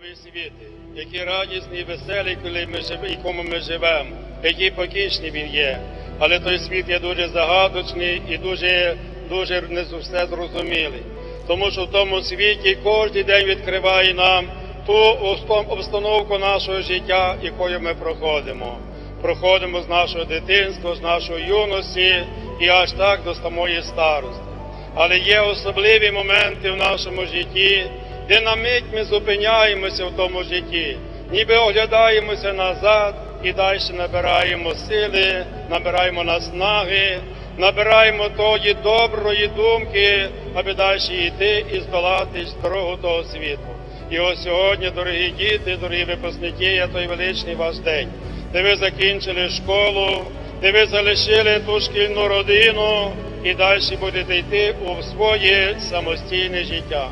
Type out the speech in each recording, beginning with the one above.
любий світ, який радісний і веселий, коли ми жив- якому ми живемо, який покічний він є. Але той світ є дуже загадочний і дуже, дуже не все зрозумілий. Тому що в тому світі кожен день відкриває нам ту обстановку нашого життя, якою ми проходимо. Проходимо з нашого дитинства, з нашої юності і аж так до самої старості. Але є особливі моменти в нашому житті, де на мить ми зупиняємося в тому житті, ніби оглядаємося назад і далі набираємо сили, набираємо наснаги, набираємо тої доброї думки, аби далі йти і здолати дорогу того світу. І ось сьогодні, дорогі діти, дорогі випускники, є той величний ваш день, де ви закінчили школу, де ви залишили ту шкільну родину і далі будете йти у своє самостійне життя.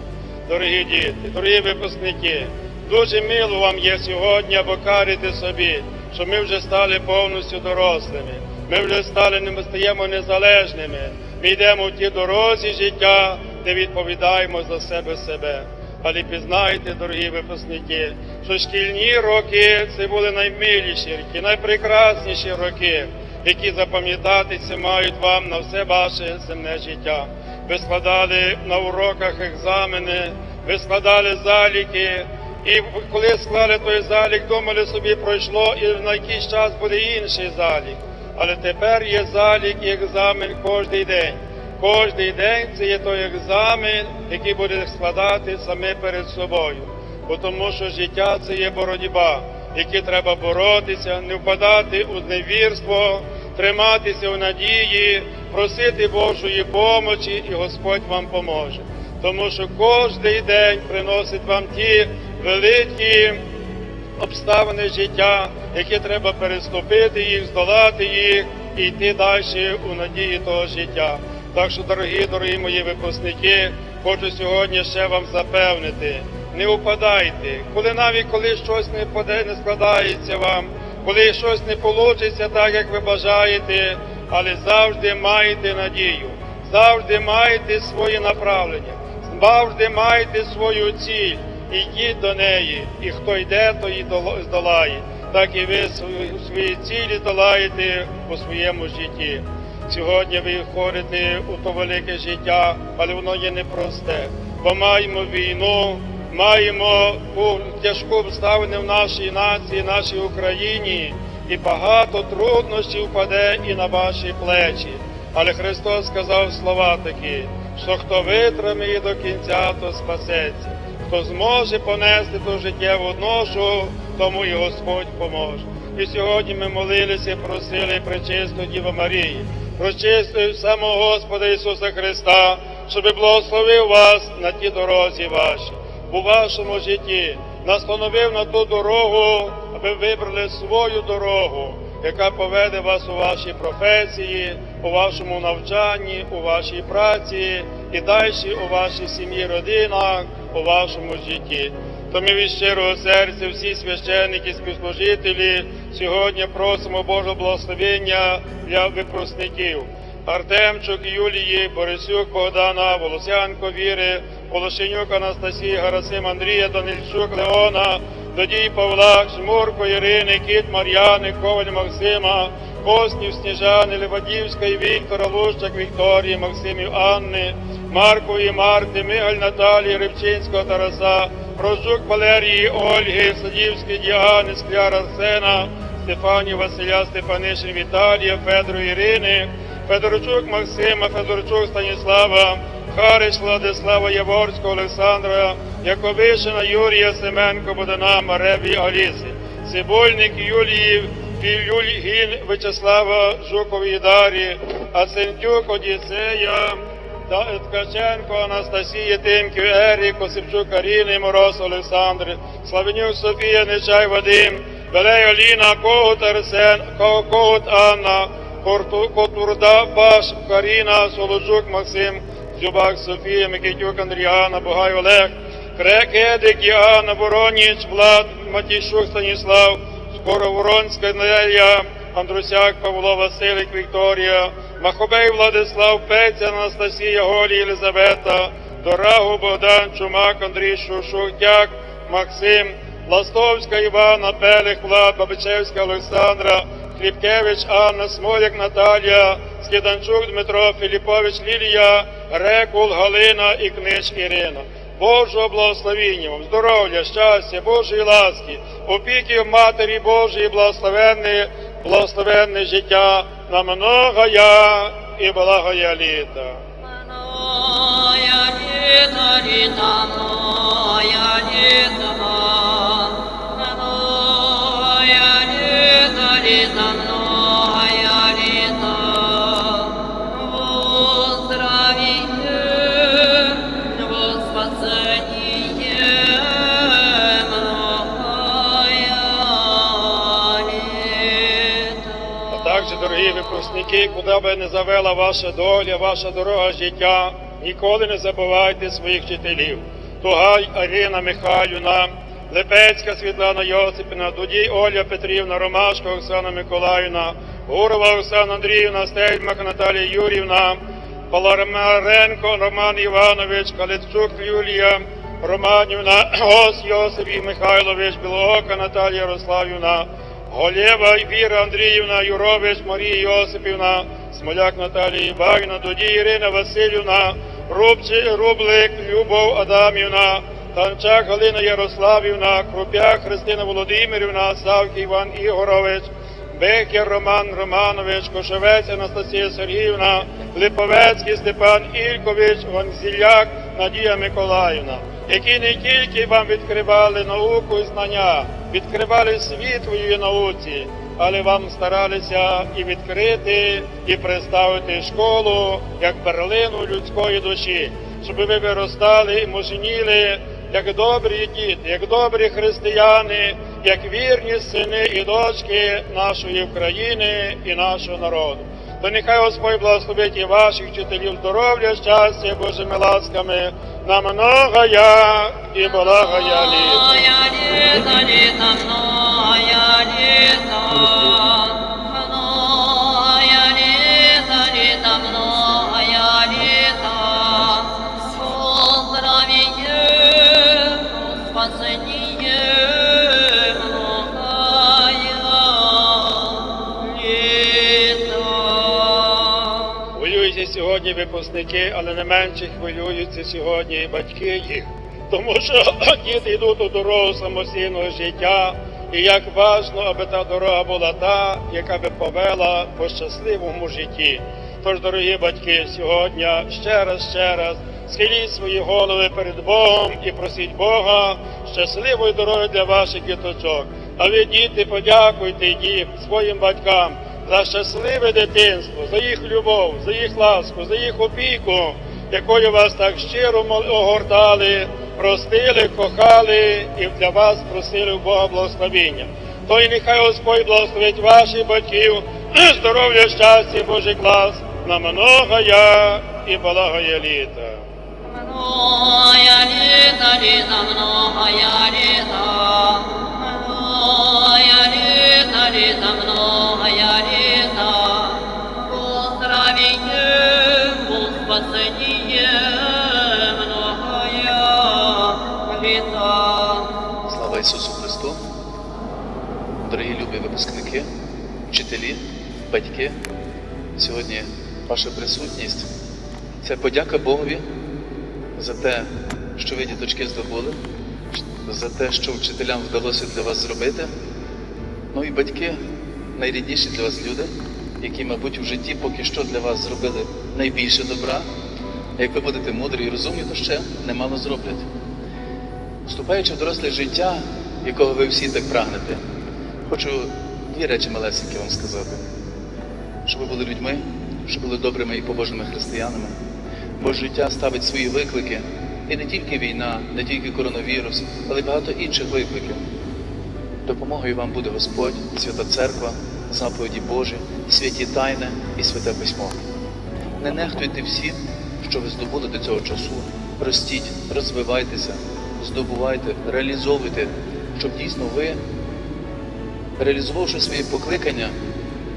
Дорогі діти, дорогі випускники, дуже мило вам є сьогодні покарити собі, що ми вже стали повністю дорослими. Ми вже стали не стаємо незалежними. Ми йдемо в ті дорозі життя, де відповідаємо за себе себе. Але пізнайте, дорогі випускники, що шкільні роки це були наймиліші роки, найпрекрасніші роки, які запам'ятатися мають вам на все ваше земне життя. Ви складали на уроках екзамени, ви складали заліки, і коли склали той залік, думали собі пройшло, і на якийсь час буде інший залік. Але тепер є залік і екзамен кожен день. Кожний день це є той екзамен, який буде складати саме перед собою. Бо тому що життя це є боротьба, яке треба боротися, не впадати у невірство, триматися у надії, просити Божої помочі, і Господь вам поможе. Тому що кожний день приносить вам ті великі обставини життя, які треба переступити їх, здолати їх і йти далі у надії того життя. Так що, дорогі, дорогі мої випускники, хочу сьогодні ще вам запевнити, не упадайте, коли навіть коли щось не поде, не складається вам, коли щось не вийде так, як ви бажаєте, але завжди маєте надію, завжди маєте своє направлення, завжди маєте свою ціль. Ідіть до неї, і хто йде, то доло- здолає. Так і ви свої, цілі долаєте у своєму житті. Сьогодні ви ходите у то велике життя, але воно є непросте. Бо маємо війну, маємо тяжку обставину в нашій нації, нашій Україні, і багато труднощів впаде і на ваші плечі. Але Христос сказав слова такі, що хто витримає до кінця, то спасеться. Хто зможе понести ту життєву ношу, тому і Господь поможе. І сьогодні ми молилися, і просили пречисту Діву Марії, прочистую самого Господа Ісуса Христа, щоб благословив вас на ті дорозі ваші, у вашому житті, настановив на ту дорогу, аби вибрали свою дорогу, яка поведе вас у вашій професії, у вашому навчанні, у вашій праці і далі у вашій сім'ї, родинах, у вашому житті. То ми від щирого серця, всі священники, співслужителі, сьогодні просимо Божого благословення для випускників. Артемчук Юлії, Борисюк Богдана, Волосянко Віри, Волошенюк Анастасії, Гарасим Андрія, Данильчук Леона, Додій Павла, Жмурко Ірини, Кіт Мар'яни, Коваль Максима, Коснів Сніжани, Левадівська Віктора, Лущак Вікторії, Максимів Анни, Маркові Марти, Мигаль Наталії, Рибчинського Тараса, Прожук Валерії Ольги, Садівський Діани, Скляр Арсена, Стефанії Василя, Степанишин Віталія, Федору Ірини, Федорчук Максима, Федорчук Станіслава, Харич Владислава Яворського, Олександра, Яковишина, Юрія Семенко, Бодана, Мареві Аліси, Цибульник Юлії, Юлій Гін, Вячеслава Жукової Дарі, Ацентюк Одіссея, Та- Ткаченко, Анастасія Тимків, Ерік, Осипчук Каріни, Мороз Олександр, Славенюк Софія, Нечай Вадим, Белей Аліна, Когут Арсен, Ко- Когут Анна, Котурда Паш, Каріна, Солоджук Максим, Зюбак Софія, Микитюк Андріана, Бугай Олег, Крекедик Діана, Вороніч, Влад, Матійшук Станіслав, Скороворонська Неля, Андрусяк Павло Василик Вікторія, Махобей Владислав Пеця, Анастасія Голі Єлизавета, Дорагу Богдан Чумак, Андрій Шушуктяк, Максим, Ластовська Івана, Пелих, Влад, Бабичевська Олександра, Хлібкевич Анна, Смоляк Наталія, Скиданчук Дмитро, Філіпович Лілія, Рекул Галина і Книж Ірина. Божого благословіння вам, здоров'я, щастя, Божої ласки, опіки Матері Божої, благословенне, благословенне життя на многоя і благоя літа. Моя літа, випускники, куди би не завела ваша доля, ваша дорога життя, ніколи не забувайте своїх вчителів. Тугай Арина Михайлівна, Лепецька Світлана Йосипівна, Дудій Оля Петрівна, Ромашко Оксана Миколаївна, Гурова Оксана Андріївна, Стельмак Наталія Юрівна, Паламаренко Роман Іванович, Калицчук Юлія Романівна, Ос Йосиф Михайлович, Білоока Наталія Ярославівна, Голєва Віра Андріївна, Юрович Марія Йосипівна, Смоляк Наталія Іванівна, Доді Ірина Васильівна, Рубчі, Рублик Любов Адамівна, Танчак Галина Ярославівна, Крупяк Христина Володимирівна, Савки Іван Ігорович, Бекер Роман Романович, Кошевець Анастасія Сергіївна, Липовецький Степан Ількович, Ванзіляк Надія Миколаївна, які не тільки вам відкривали науку і знання, відкривали світ науці, але вам старалися і відкрити, і представити школу як перлину людської душі, щоб ви виростали і муженіли як добрі діти, як добрі християни, як вірні сини і дочки нашої України і нашого народу. То нехай Господь благословить і ваших вчителів здоров'я, щастя, Божими ласками, на многоя і благоя літа. Сьогодні випускники, але не менше хвилюються сьогодні і батьки їх, тому що діти йдуть у дорогу самостійного життя, і як важно, аби та дорога була та, яка би повела по щасливому житті. Тож, дорогі батьки, сьогодні ще раз, ще раз схиліть свої голови перед Богом і просіть Бога щасливої дороги для ваших діточок. А ви, діти, подякуйте дім своїм батькам за щасливе дитинство, за їх любов, за їх ласку, за їх опіку, якою вас так щиро огортали, простили, кохали і для вас просили у Бога благословіння. То і нехай Господь благословить ваших батьків, здоров'я, щастя, Божий клас, на многоя і благоє літа. Многоя літа, літа, многоя літа. Слава Ісусу Христу! Дорогі любі випускники, вчителі, батьки, сьогодні ваша присутність це подяка Богові за те, що ви діточки здобули, за те, що вчителям вдалося для вас зробити. Ну і батьки найрідніші для вас люди, які, мабуть, в житті поки що для вас зробили найбільше добра. А Як ви будете мудрі і розумні, то ще немало зроблять. Вступаючи в доросле життя, якого ви всі так прагнете, хочу дві речі малесенькі вам сказати. Щоб ви були людьми, щоб були добрими і побожними християнами. Бо життя ставить свої виклики. І не тільки війна, не тільки коронавірус, але й багато інших викликів. Допомогою вам буде Господь, Свята Церква, заповіді Божі, святі тайни і святе письмо. Не нехтуйте всім, що ви здобули до цього часу. Ростіть, розвивайтеся, здобувайте, реалізовуйте, щоб дійсно ви, реалізувавши свої покликання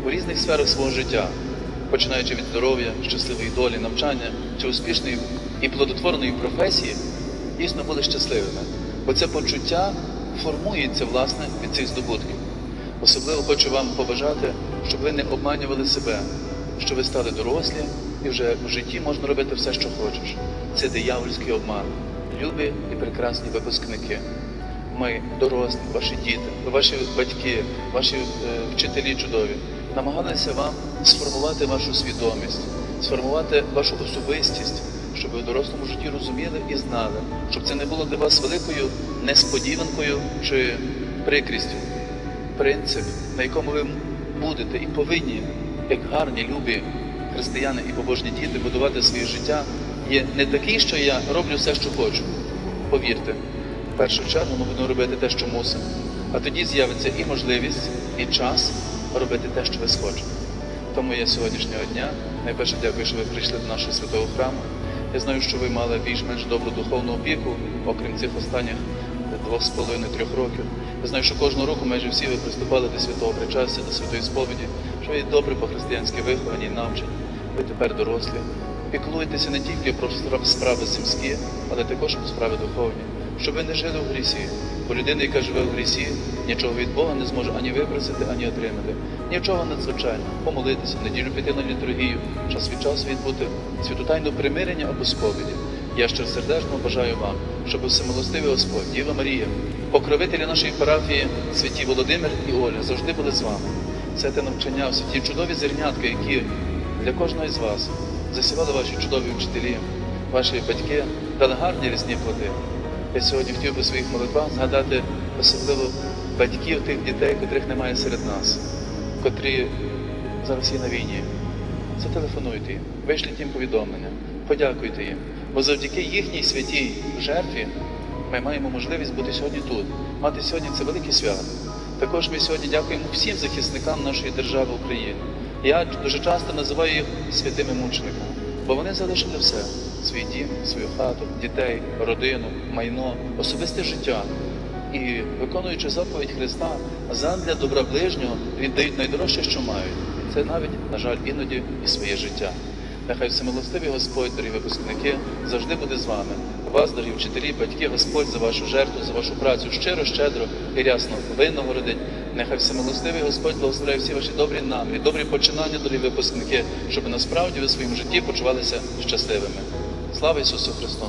у різних сферах свого життя, починаючи від здоров'я, щасливої долі, навчання чи успішної і плодотворної професії, дійсно були щасливими. Бо Оце почуття формується власне від цих здобутків. Особливо хочу вам побажати, щоб ви не обманювали себе, що ви стали дорослі і вже в житті можна робити все, що хочеш. Це диявольський обман. Любі і прекрасні випускники. Ми, дорослі, ваші діти, ваші батьки, ваші е, вчителі чудові, намагалися вам сформувати вашу свідомість, сформувати вашу особистість, щоб ви в дорослому житті розуміли і знали, щоб це не було для вас великою несподіванкою чи прикрістю принцип, на якому ви будете і повинні, як гарні, любі християни і побожні діти, будувати своє життя, є не такий, що я роблю все, що хочу. Повірте, в першу чергу ми будемо робити те, що мусимо. А тоді з'явиться і можливість, і час робити те, що ви схочете. Тому я сьогоднішнього дня найперше дякую, що ви прийшли до нашого святого храму. Я знаю, що ви мали більш-менш добру духовну опіку, окрім цих останніх двох з половиною трьох років. Я знаю, що кожного року майже всі ви приступали до святого причастя, до святої сповіді, що ви добре по-християнськи виховані і навчені. Ви тепер дорослі. Піклуйтеся не тільки про спра- справи сімські, але також про справи духовні, щоб ви не жили в грісі. Бо людина, яка живе в грісі, нічого від Бога не зможе ані випросити, ані отримати. Нічого надзвичайного. Помолитися, неділю піти на літургію, час від часу відбути святу тайну примирення або сповіді. Я щиросердечно бажаю вам, щоб всемилостивий Господь, Діва Марія, покровителі нашої парафії, святі Володимир і Оля, завжди були з вами. Це те навчання, всі ті чудові зернятка, які для кожного із вас засівали ваші чудові вчителі, ваші батьки, дали гарні різні плоди. Я сьогодні хотів би в своїх молитвах згадати особливо батьків тих дітей, котрих немає серед нас, котрі зараз є на війні. Зателефонуйте їм, вишліть їм повідомлення, подякуйте їм. Бо завдяки їхній святій жертві ми маємо можливість бути сьогодні тут, мати сьогодні це велике свято. Також ми сьогодні дякуємо всім захисникам нашої держави України. Я дуже часто називаю їх святими мучениками, бо вони залишили все: свій дім, свою хату, дітей, родину, майно, особисте життя. І виконуючи заповідь Христа, задля добра ближнього віддають найдорожче, що мають. Це навіть, на жаль, іноді і своє життя. Нехай всемилостивий Господь, дорогі випускники, завжди буде з вами. Вас, дорогі вчителі, батьки, Господь за вашу жертву, за вашу працю щиро, щедро і рясно винагородить. Нехай всемилостивий Господь благословляє всі ваші добрі наміри, добрі починання, дорогі випускники, щоб насправді ви в своєму житті почувалися щасливими. Слава Ісусу Христу!